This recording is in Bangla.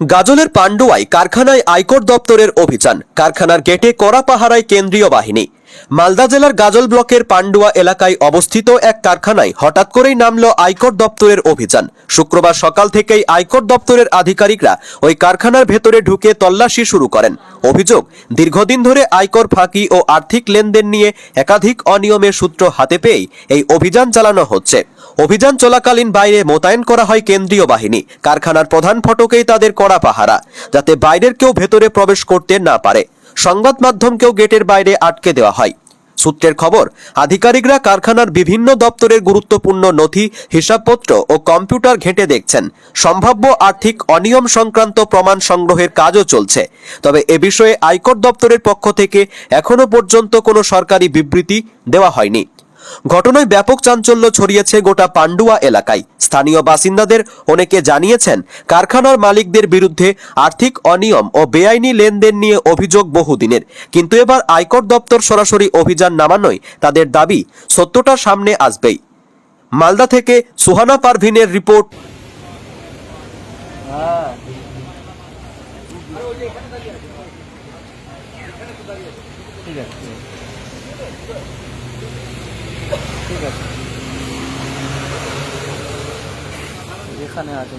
গাজলের পাণ্ডুয়ায় কারখানায় আয়কর দপ্তরের অভিযান। কারখানার গেটে কড়া পাহারায় কেন্দ্রীয় বাহিনী। মালদা জেলার গাজল ব্লকের পান্ডুয়া এলাকায় অবস্থিত এক কারখানায় হঠাৎ করেই নামল আয়কর দপ্তরের অভিযান। শুক্রবার সকাল থেকেই আয়কর দপ্তরের আধিকারিকরা ওই কারখানার ভেতরে ঢুকে তল্লাশি শুরু করেন। অভিযোগ, দীর্ঘদিন ধরে আয়কর ফাঁকি ও আর্থিক লেনদেন নিয়ে একাধিক অনিয়মের সূত্র হাতে পেয়েই এই অভিযান চালানো হচ্ছে। অভিযান চলাকালীন বাইরে মোতায়েন করা হয় কেন্দ্রীয় বাহিনী। কারখানার প্রধান ফটকেই তাদের কড়া পাহারা, যাতে বাইরের কেউ ভেতরে প্রবেশ করতে না পারে। সংবাদ মাধ্যমকেও গেটের বাইরে আটকে দেওয়া হয়। সূত্রের খবর, আধিকারিকরা কারখানার বিভিন্ন দপ্তরের গুরুত্বপূর্ণ নথি, হিসাবপত্র ও কম্পিউটার ঘেঁটে দেখছেন। সম্ভাব্য আর্থিক অনিয়ম সংক্রান্ত প্রমাণ সংগ্রহের কাজও চলছে। তবে এ বিষয়ে আয়কর দপ্তরের পক্ষ থেকে এখনও পর্যন্ত কোনো সরকারি বিবৃতি দেওয়া হয়নি। ঘটনায় ব্যাপক চাঞ্চল্য ছড়িয়েছে গোটা পান্ডুয়া এলাকায়। স্থানীয় বাসিন্দাদের অনেকে জানিয়েছেন, কারখানার মালিকদের বিরুদ্ধে আর্থিক অনিয়ম ও বেআইনি লেনদেন নিয়ে অভিযোগ বহুদিনের। কিন্তু এবার আয়কর দপ্তর সরাসরি অভিযান নামানোয় তাদের দাবি সত্যটা সামনে আসবেই। মালদা থেকে সুহানা পারভিনের রিপোর্ট। ঠিক আছে। ঠিক আছে। এখানে আছে